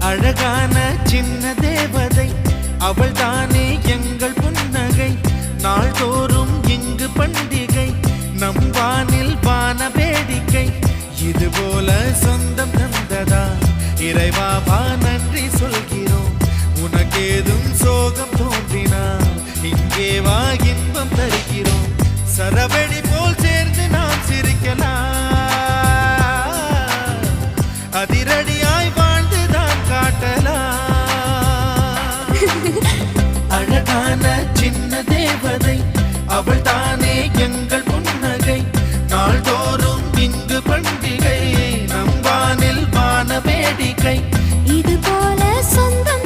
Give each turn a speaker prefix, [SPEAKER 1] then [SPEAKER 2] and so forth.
[SPEAKER 1] அழகான சின்ன தேவதை அவள் தானே எங்கள் புன்னகை. நாள்தோறும் இங்கு பண்டிகை நம் வானில் வான வேடிக்கை. இது போல சொந்தம் தந்ததா? இறைவா நன்றி சொல்கிறேன். சோகம் தோன்றினார் இங்கே வா இன்பம் தருகிறோம். சரவெடி போல் சேர்ந்து நாம் சிரிக்கலாம். அதிரடியாய் வாழ்ந்துதான் காட்டலாம். அழகான சின்ன தேவதை அவள் தானே எங்கள் புன்னகை. நாள்தோறும் இங்கு பண்டிகை நம் வானில் வான வேடிக்கை.
[SPEAKER 2] இது போல சொந்தம்